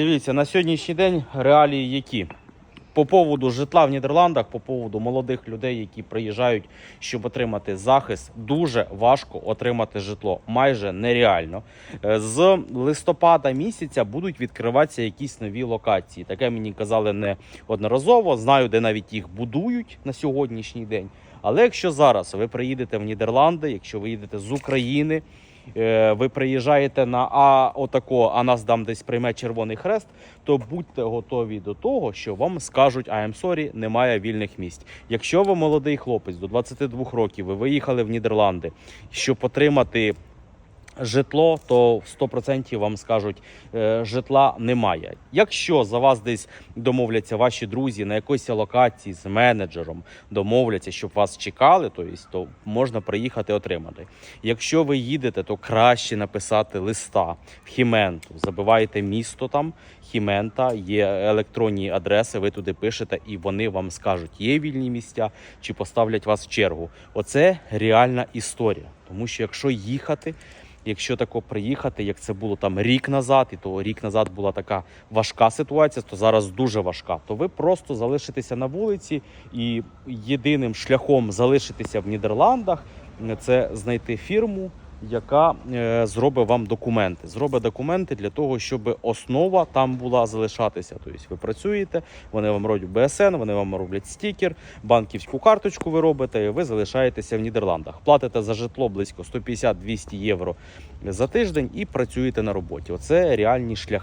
Дивіться, на сьогоднішній день реалії які? По поводу житла в Нідерландах, по поводу молодих людей, які приїжджають, щоб отримати захист, дуже важко отримати житло, майже нереально. Е, З листопада місяця будуть відкриватися якісь нові локації. Таке мені казали неодноразово. Знаю, де навіть їх будують на сьогоднішній день. Але якщо зараз ви приїдете в Нідерланди, якщо ви їдете з України, ви приїжджаєте на а отако, а нас там десь прийме Червоний Хрест, то будьте готові до того, що вам скажуть I am sorry, немає вільних місць. Якщо ви молодий хлопець до 22 років, ви виїхали в Нідерланди, щоб отримати житло, то 100% вам скажуть, е, житла немає. Якщо за вас десь домовляться ваші друзі на якоїсь локації з менеджером, домовляться, щоб вас чекали, то, то можна приїхати отримати. Якщо ви їдете, то краще написати листа в Хіменту. Забиваєте місто там, Хімента, є електронні адреси, ви туди пишете, і вони вам скажуть, є вільні місця чи поставлять вас в чергу. Оце реальна історія. Тому що якщо їхати, якщо тако приїхати, як це було там рік назад, і то рік назад була така важка ситуація, то зараз дуже важка. То ви просто залишитеся на вулиці, і єдиним шляхом залишитися в Нідерландах це знайти фірму. Яка е, зробить вам документи, зробить документи для того, щоб основа там була залишатися. Тобто ви працюєте, вони вам роблять БСН, вони вам роблять стікер, банківську карточку ви робите, і ви залишаєтеся в Нідерландах. Платите за житло близько 150-200 євро за тиждень і працюєте на роботі. Оце реальні шляхи.